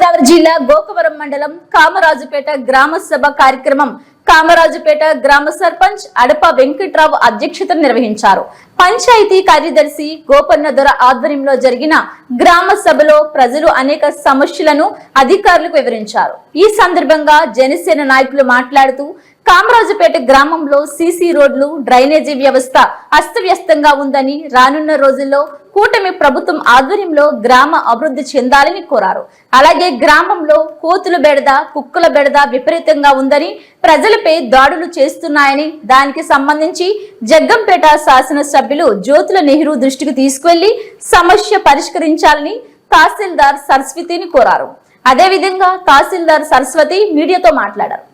గోదావరి జిల్లా గోకవరం మండలం కామరాజుపేట గ్రామ సభ కార్యక్రమం. కామరాజుపేట గ్రామ సర్పంచ్ అడప వెంకట్రావు అధ్యక్షతన నిర్వహించారు. పంచాయతీ కార్యదర్శి గోపన్న దొర ఆధ్వర్యంలో జరిగిన గ్రామ సభలో ప్రజలు అనేక సమస్యలను అధికారులకు వివరించారు. ఈ సందర్భంగా జనసేన నాయకులు మాట్లాడుతూ కామరాజుపేట గ్రామంలో సీసీ రోడ్లు డ్రైనేజీ వ్యవస్థ అస్తవ్యస్తంగా ఉందని రానున్న రోజుల్లో కూటమి ప్రభుత్వం ఆధ్వర్యంలో గ్రామ అభివృద్ధి చెందాలని కోరారు. అలాగే గ్రామంలో కోతుల బెడద కుక్కల బెడద విపరీతంగా ఉందని ప్రజలపై దాడులు చేస్తున్నాయని దానికి సంబంధించి జగ్గంపేట శాసనసభ్యులు జ్యోతుల నెహ్రూ దృష్టికి తీసుకువెళ్ళి సమస్య పరిష్కరించాలని తహసీల్దార్ సరస్వతిని కోరారు. అదేవిధంగా తహసీల్దార్ సరస్వతి మీడియాతో మాట్లాడారు.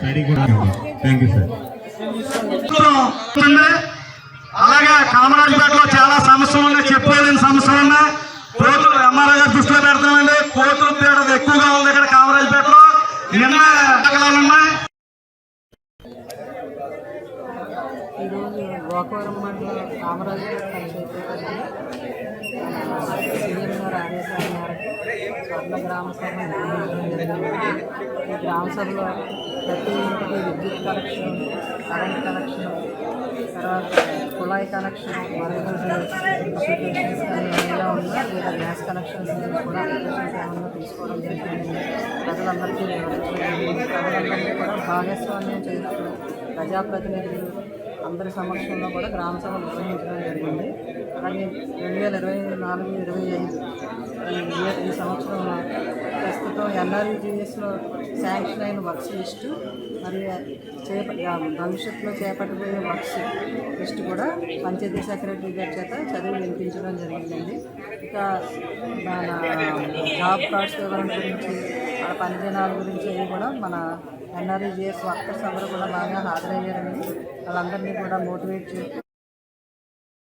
స్టడీ కూడా థ్యాంక్ యూ సార్. అలాగే కామరాజపేటలో చాలా సమస్యలు ఉన్నాయి. చెప్పుకోలేని సమస్యలు ఉన్నాయి. కోతులు ఎంఆర్ఐ గారు దృష్టిలో పెడతామండి కోతులు పీడద ఎక్కువగా ఉంది ఇక్కడ కామరాజపేటలో నిన్న ఉన్నాయి ఈరోజు గోకవరం మండలం కామరాజపేట పంచాయతీ మేరకు గ్రామ సభ జరిగింది. ఈ గ్రామ సభలో ప్రతి ఇంటికి విద్యుత్ కనెక్షన్ కరెంట్ కనెక్షన్ తర్వాత కుళాయి కనెక్షన్ మరియు అప్లికేషన్స్ కానీ ఏమైనా ఉన్నా లేదా గ్యాస్ కనెక్షన్స్ కూడా అప్లికేషన్స్ ఏమైనా తీసుకోవడం జరిగింది. ప్రజలందరికీ ప్రజలందరికీ కూడా భాగస్వామ్యం చేస్తూ ప్రజాప్రతినిధులు అందరి సమక్షంలో కూడా గ్రామ సభ నిర్వహించడం జరిగింది. అలాగే రెండు వేల ఇరవై నాలుగు ఇరవై ఐదు ఈ సంవత్సరం ఎన్ఆర్జీఎస్లో శాంక్షన్ అయిన వర్క్స్ లిస్టు మరియు చేప భవిష్యత్తులో చేపట్టబోయే వర్క్స్ లిస్టు కూడా పంచాయతీ సెక్రటరీ గారి చేత చదివి వినిపించడం జరిగిందండి. ఇక మన జాబ్ కార్డ్స్ వివరణ గురించి మన పనిదినాల గురించి అవి కూడా మన ఎన్ఆర్ఈజిఎస్ వర్కర్స్ అందరూ కూడా బాగా హాజరయ్యారండి. వాళ్ళందరినీ కూడా మోటివేట్ చేసి